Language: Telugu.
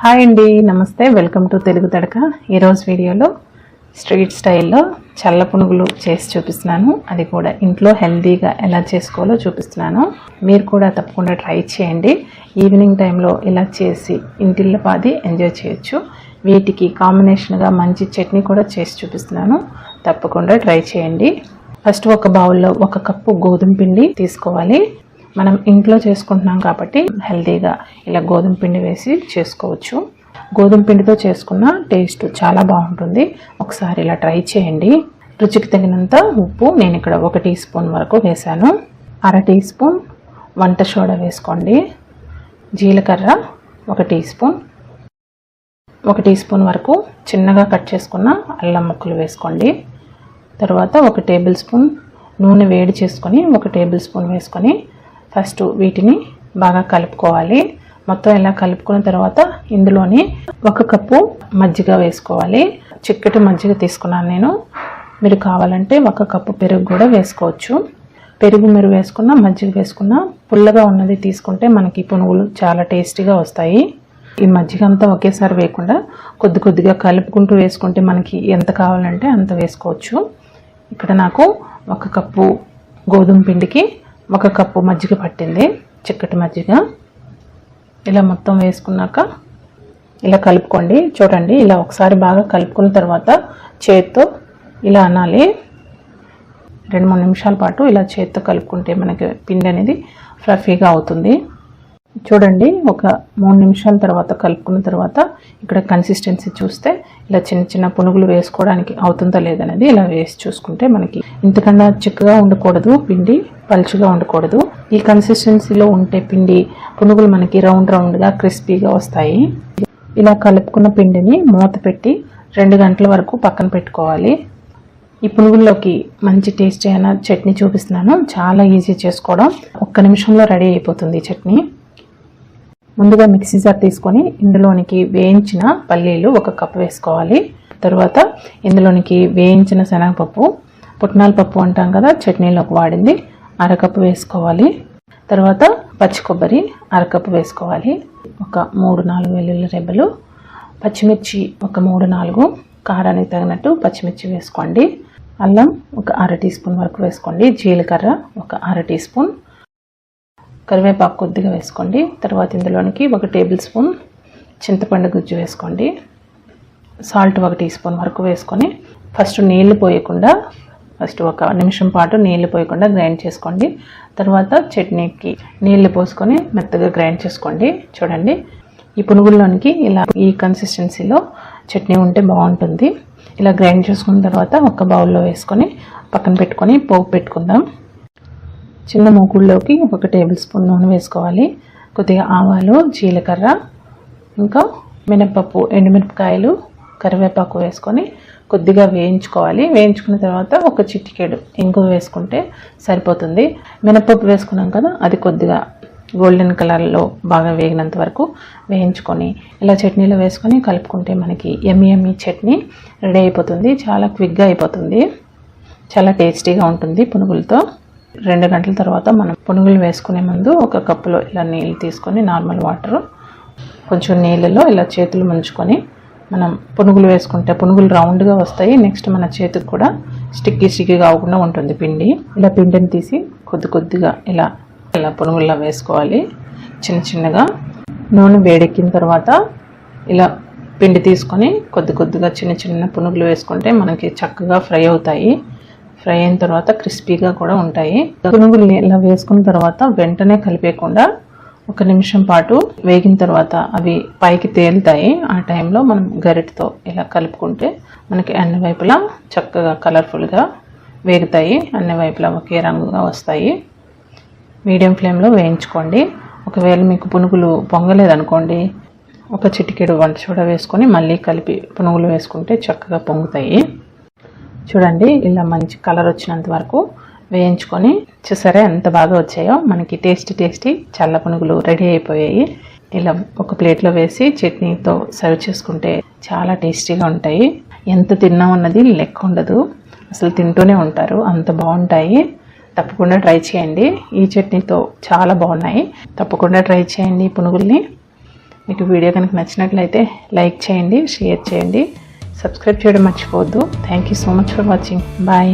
హాయ్ అండి నమస్తే వెల్కమ్ టు తెలుగు తడక. ఈరోజు వీడియోలో స్ట్రీట్ స్టైల్లో చల్ల పునుగులు చేసి చూపిస్తున్నాను. అది కూడా ఇంట్లో హెల్తీగా ఎలా చేసుకోవాలో చూపిస్తున్నాను. మీరు కూడా తప్పకుండా ట్రై చేయండి. ఈవినింగ్ టైంలో ఇలా చేసి ఇంటిల్లో పాది ఎంజాయ్ చేయొచ్చు. వీటికి కాంబినేషన్గా మంచి చట్నీ కూడా చేసి చూపిస్తున్నాను. తప్పకుండా ట్రై చేయండి. ఫస్ట్ ఒక బౌల్లో ఒక కప్పు గోధుమ పిండి తీసుకోవాలి. మనం ఇంట్లో చేసుకుంటున్నాం కాబట్టి హెల్తీగా ఇలా గోధుమ పిండి వేసి చేసుకోవచ్చు. గోధుమ పిండితో చేసుకున్న టేస్ట్ చాలా బాగుంటుంది. ఒకసారి ఇలా ట్రై చేయండి. రుచికి తగినంత ఉప్పు నేను ఇక్కడ ఒక టీ స్పూన్ వరకు వేశాను. అర టీ స్పూన్ వంట సోడా వేసుకోండి. జీలకర్ర ఒక టీ స్పూన్. ఒక టీ స్పూన్ వరకు చిన్నగా కట్ చేసుకున్న అల్లం ముక్కలు వేసుకోండి. తర్వాత ఒక టేబుల్ స్పూన్ నూనె వేడి చేసుకొని ఒక టేబుల్ స్పూన్ వేసుకొని ఫస్ట్ వీటిని బాగా కలుపుకోవాలి. మొత్తం ఇలా కలుపుకున్న తర్వాత ఇందులోని ఒక కప్పు మజ్జిగ వేసుకోవాలి. చిక్కటి మజ్జిగ తీసుకున్నాను నేను. మీరు కావాలంటే ఒక కప్పు పెరుగు కూడా వేసుకోవచ్చు. పెరుగు మీరు వేసుకున్న మజ్జిగ వేసుకున్న పుల్లగా ఉన్నది తీసుకుంటే మనకి పునుగులు చాలా టేస్టీగా వస్తాయి. ఈ మజ్జిగ అంతా ఒకేసారి వేయకుండా కొద్ది కొద్దిగా కలుపుకుంటూ వేసుకుంటే మనకి ఎంత కావాలంటే అంత వేసుకోవచ్చు. ఇక్కడ నాకు ఒక కప్పు గోధుమ పిండికి ఒక కప్పు మజ్జిగ పట్టింది చిక్కటి మజ్జిగ. ఇలా మొత్తం వేసుకున్నాక ఇలా కలుపుకోండి. చూడండి ఇలా ఒకసారి బాగా కలుపుకున్న తర్వాత చేత్తో ఇలా అనాలి. రెండు మూడు నిమిషాల పాటు ఇలా చేత్తో కలుపుకుంటే మనకి పిండి అనేది ఫ్లఫీగా అవుతుంది. చూడండి ఒక మూడు నిమిషాల తర్వాత కలుపుకున్న తర్వాత ఇక్కడ కన్సిస్టెన్సీ చూస్తే ఇలా చిన్న చిన్న పునుగులు వేసుకోవడానికి అవుతుందా లేదనేది ఇలా వేసి చూసుకుంటే మనకి ఇంతకన్నా చిక్కగా ఉండకూడదు పిండి పలుచుగా ఉండకూడదు. ఈ కన్సిస్టెన్సీలో ఉంటే పిండి పునుగులు మనకి రౌండ్ రౌండ్గా క్రిస్పీగా వస్తాయి. ఇలా కలుపుకున్న పిండిని మూత పెట్టి రెండు గంటల వరకు పక్కన పెట్టుకోవాలి. ఈ పునుగుల్లోకి మంచి టేస్ట్ అయిన చట్నీ చూపిస్తున్నాను. చాలా ఈజీ చేసుకోవడం. ఒక్క నిమిషంలో రెడీ అయిపోతుంది ఈ చట్నీ. ముందుగా మిక్సీ జార్ తీసుకొని ఇందులోనికి వేయించిన పల్లీలు ఒక కప్పు వేసుకోవాలి. తర్వాత ఇందులోనికి వేయించిన శనగపప్పు పుట్నాల పప్పు అంటాం కదా చట్నీలోకి వాడింది. అరకప్పు వేసుకోవాలి. తర్వాత పచ్చి కొబ్బరి అరకప్పు వేసుకోవాలి. ఒక మూడు నాలుగు వెల్లుల్లి రెబ్బలు పచ్చిమిర్చి ఒక మూడు నాలుగు కారానికి తగినట్టు పచ్చిమిర్చి వేసుకోండి. అల్లం ఒక అర టీ స్పూన్ వరకు వేసుకోండి. జీలకర్ర ఒక అర టీ స్పూన్ కరివేపాకు కొద్దిగా వేసుకోండి. తర్వాత ఇందులోనికి ఒక టేబుల్ స్పూన్ చింతపండు గుజ్జు వేసుకోండి. సాల్ట్ ఒక టీ స్పూన్ వరకు వేసుకొని ఫస్ట్ నీళ్ళు పోయకుండా ఫస్ట్ ఒక నిమిషం పాటు నీళ్ళు పోయకుండా గ్రైండ్ చేసుకోండి. తర్వాత చట్నీకి నీళ్ళు పోసుకొని మెత్తగా గ్రైండ్ చేసుకోండి. చూడండి. ఈ పునుగుల్లోనికి ఇలా ఈ కన్సిస్టెన్సీలో చట్నీ ఉంటే బాగుంటుంది. ఇలా గ్రైండ్ చేసుకున్న తర్వాత ఒక బౌల్లో వేసుకొని పక్కన పెట్టుకొని పోపు పెట్టుకుందాం. చిన్న మూకుడులోకి ఒక టేబుల్ స్పూన్ నూనె వేసుకోవాలి. కొద్దిగా ఆవాలు జీలకర్ర ఇంకా మినపప్పు ఎండుమిరపకాయలు కరివేపాకు వేసుకొని కొద్దిగా వేయించుకోవాలి. వేయించుకున్న తర్వాత ఒక చిటికెడు ఇంగు వేసుకుంటే సరిపోతుంది. మినపప్పు వేసుకున్నాం కదా అది కొద్దిగా గోల్డెన్ కలర్లో బాగా వేగినంత వరకు వేయించుకొని ఇలా చట్నీలో వేసుకొని కలుపుకుంటే మనకి ఎమ్మి ఎమ్మి చట్నీ రెడీ అయిపోతుంది. చాలా క్విక్గా అయిపోతుంది. చాలా టేస్టీగా ఉంటుంది పునుగులతో. రెండు గంటల తర్వాత మనం పునుగులు వేసుకునే ముందు ఒక కప్పులో ఇలా నీళ్ళు తీసుకొని నార్మల్ వాటర్ కొంచెం నీళ్ళలో ఇలా చేతులు ముంచుకొని మనం పునుగులు వేసుకుంటే పునుగులు రౌండ్గా వస్తాయి. నెక్స్ట్ మన చేతికి కూడా స్టిక్కీ స్టిక్కీగా అవ్వకుండా ఉంటుంది పిండి. ఇలా పిండిని తీసి కొద్ది కొద్దిగా ఇలా ఇలా పునుగుల్లా వేసుకోవాలి. చిన్న చిన్నగా నూనె వేడెక్కిన తర్వాత ఇలా పిండి తీసుకొని కొద్ది కొద్దిగా చిన్న చిన్న పునుగులు వేసుకుంటే మనకి చక్కగా ఫ్రై అవుతాయి. ఫ్రై అయిన తర్వాత క్రిస్పీగా కూడా ఉంటాయి. పునుగులు ఇలా వేసుకున్న తర్వాత వెంటనే కలిపేయకుండా ఒక నిమిషం పాటు వేగిన తర్వాత అవి పైకి తేలుతాయి. ఆ టైంలో మనం గరిటతో ఇలా కలుపుకుంటే మనకి అన్ని వైపులా చక్కగా కలర్ఫుల్గా వేగుతాయి. అన్ని వైపులా ఒకే రంగుగా వస్తాయి. మీడియం ఫ్లేమ్లో వేయించుకోండి. ఒకవేళ మీకు పునుగులు పొంగలేదనుకోండి ఒక చిటికెడు వంట చూడ వేసుకొని మళ్ళీ కలిపి పునుగులు వేసుకుంటే చక్కగా పొంగుతాయి. చూడండి ఇలా మంచి కలర్ వచ్చినంత వరకు వేయించుకొని చూసారా ఎంత బాగా వచ్చాయో? మనకి టేస్టీ టేస్టీ చల్ల పునుగులు రెడీ అయిపోయాయి. ఇలా ఒక ప్లేట్లో వేసి చట్నీతో సర్వ్ చేసుకుంటే చాలా టేస్టీగా ఉంటాయి. ఎంత తిన్నామన్నది లెక్క ఉండదు. అసలు తింటూనే ఉంటారు. అంత బాగుంటాయి. తప్పకుండా ట్రై చేయండి. ఈ చట్నీతో చాలా బాగున్నాయి. తప్పకుండా ట్రై చేయండి ఈ పునుగుల్ని. మీకు వీడియో కనుక నచ్చినట్లయితే లైక్ చేయండి షేర్ చేయండి. సబ్స్క్రైబ్ చేయడం మర్చిపోవద్దు. Thank you so much for watching bye